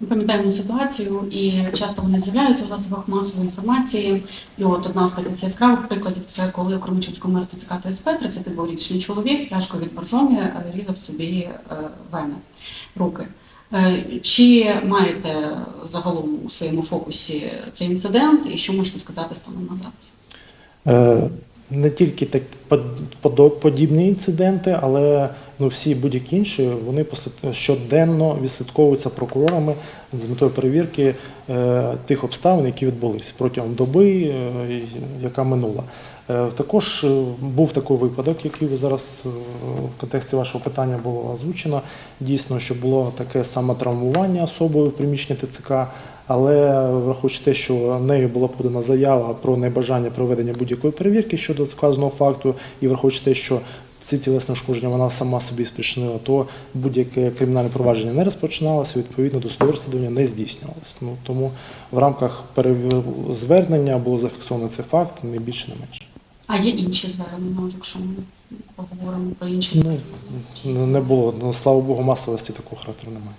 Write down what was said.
Ми пам'ятаємо ситуацію, і часто вони з'являються в засобах масової інформації. І от одна з таких яскравих прикладів це коли у Кременчуцькому РТЦК та СП 32-річний чоловік пляшкою від боржомі е, різав собі е, вени, руки. Е, Чи маєте загалом у своєму фокусі цей інцидент, і що можете сказати станом на зараз? Не тільки так подібні інциденти, але ну, всі будь-які інші вони щоденно відслідковуються прокурорами з метою перевірки е, тих обставин, які відбулись протягом доби, е, яка минула. Е, Також е, був такий випадок, який ви зараз е, в контексті вашого питання було озвучено. Дійсно, що було таке саме травмування особою в приміщенні ТЦК, але враховуючи те, що нею була подана заява про небажання проведення будь-якої перевірки щодо сказаного факту, і враховуючи те, що ці тілесні ушкодження вона сама собі спричинила, то будь-яке кримінальне провадження не розпочиналося, відповідно до розслідування не здійснювалося. Ну тому в рамках звернення було зафіксовано цей факт, не більше, не менше. А є інші звернення, якщо ми поговоримо про інші Ну, звернення? не було. Ну, слава Богу, масовості такого характеру немає.